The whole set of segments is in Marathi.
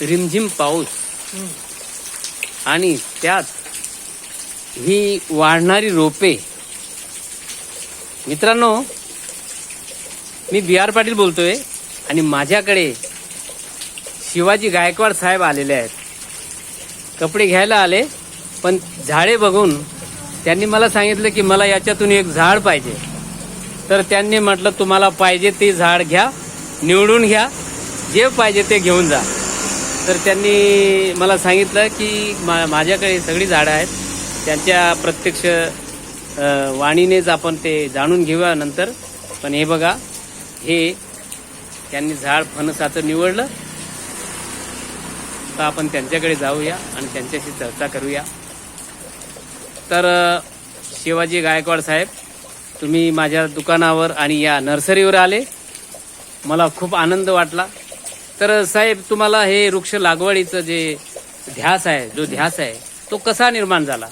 रिमझिम पाऊस. आणि त्यात ही वाढणारी रोपे. मित्रांनो मी बी आर पाटील बोलतोय आणि माझ्याकडे शिवाजी गायकवाड साहेब आलेले आहेत. कपडे घ्यायला आले पण झाडे बघून त्यांनी मला सांगितलं की मला याच्यातून एक झाड पाहिजे. तर त्यांनी म्हटलं तुम्हाला पाहिजे ते झाड घ्या निवडून घ्या जे पाहिजे ते घेऊन जा. तर त्यांनी मला सांगितलं की मा माझ्याकडे सगळी झाडं आहेत. त्यांच्या प्रत्यक्ष वाणीनेच आपण ते जाणून घेऊया नंतर. पण हे बघा हे त्यांनी झाड फणसाचं निवडलं. तर आपण त्यांच्याकडे जाऊया आणि त्यांच्याशी चर्चा करूया. तर शिवाजी गायकवाड साहेब तुम्ही माझ्या दुकानावर आणि या नर्सरीवर आले. मला खूप आनंद वाटला. तर साहेब तुम्हाला हे वृक्ष लागवडीचं जे ध्यास आहे जो ध्यास आहे तो कसा निर्माण झाला?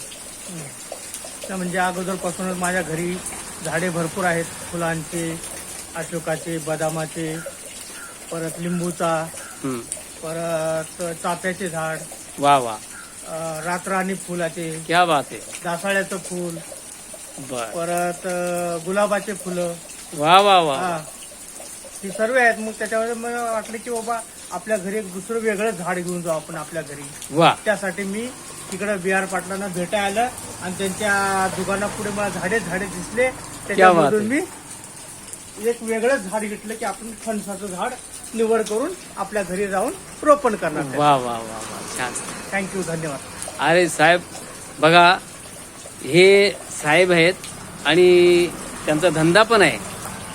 म्हणजे अगोदरपासूनच माझ्या घरी झाडे भरपूर आहेत. फुलांचे अशोकाचे बदामाचे परत लिंबूचा. परत चाफ्याचे झाड वा वा. रातराणी फुलाचे. क्या बात आहे. दासाळ्याचं फुल परत गुलाबाचे फुलं. वा वा वा. हा सर्व आहेत. मग त्याच्यामध्ये मला वाटलं की बाबा आपल्या घरी एक दुसरं वेगळं झाड घेऊन जाऊ आपण आपल्या घरी. वा. त्यासाठी मी तिकडे बी आर पाटलांना भेटायला आलं आणि त्यांच्या दुकानापुढे मला झाडे झाडे दिसले. त्याच्यामधून मी एक वेगळं झाड घेतलं की आपण फणसाचं झाड निवड करून आपल्या घरी जाऊन रोपण करणार वा वा वा वा. छान. थँक्यू धन्यवाद. अरे साहेब बघा हे साहेब आहेत आणि त्यांचा धंदा पण आहे.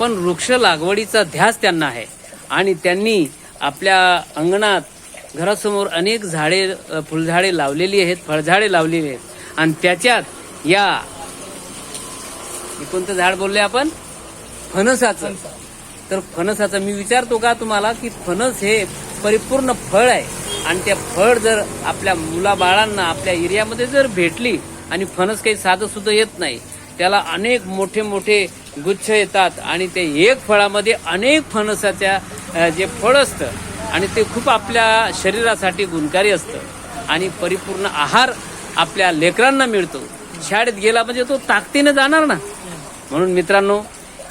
पण वृक्ष लागवडीचा ध्यास त्यांना आहे. आणि त्यांनी आपल्या अंगणात घरासमोर अनेक झाडे फुलझाडे लावलेली आहेत फळझाडे लावलेली आहेत. आणि त्याच्यात या कोणतं झाड बोलले आपण? फणसाचं. तर फणसाचं मी विचारतो का तुम्हाला की फणस हे परिपूर्ण फळ आहे. आणि त्या फळ जर आपल्या मुलाबाळांना आपल्या एरियामध्ये जर भेटली आणि फणस काही साधं सुद्धा येत नाही त्याला अनेक मोठे मोठे गुच्छ येतात आणि ते एक फळामध्ये अनेक फणसाच्या जे फळ असतं आणि ते खूप आपल्या शरीरासाठी गुणकारी असतं आणि परिपूर्ण आहार आपल्या लेकरांना मिळतो. शाळेत गेला म्हणजे तो ताकदीने जाणार ना. म्हणून मित्रांनो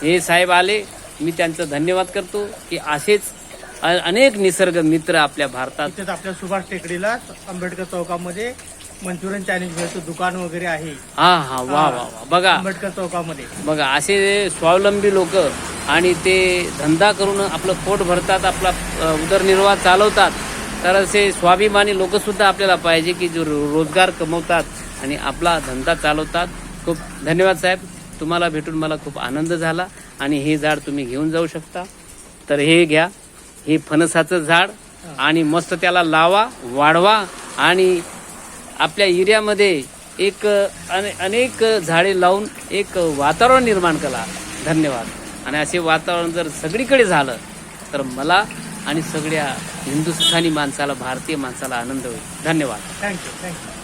हे साहेब आले मी त्यांचं धन्यवाद करतो की असेच अनेक निसर्ग मित्र आपल्या भारतात आपल्या सुभाष टेकडीला आंबेडकर चौकामध्ये मंचुरियन चायनीज भेळचं दुकान वगैरे आहे. हा हा वा वा वा. बघा. आंबेडकर चौकामध्ये. बघा असे स्वावलंबी लोक आणि ते धंदा करून आपलं पोट भरतात आपला अ, उदरनिर्वाह चालवतात तर असे स्वाभिमानी लोक सुद्धा आपल्याला पाहिजे की जो रो- रोजगार कमवतात आणि आपला धंदा चालवतात. खूप धन्यवाद साहेब. तुम्हाला भेटून मला खूप आनंद झाला आणि हे झाड तुम्ही घेऊन जाऊ शकता. तर हे घ्या. हे फणसाचं झाड आणि मस्त त्याला लावा वाढवा आणि आपल्या एरियामध्ये एक अने- अनेक झाडे लावून एक वातावरण निर्माण करा धन्यवाद. आणि असे वातावरण जर सगळीकडे झालं तर मला आणि सगळ्या हिंदुस्थानी माणसाला भारतीय माणसाला आनंद होईल. धन्यवाद. Thank you thank you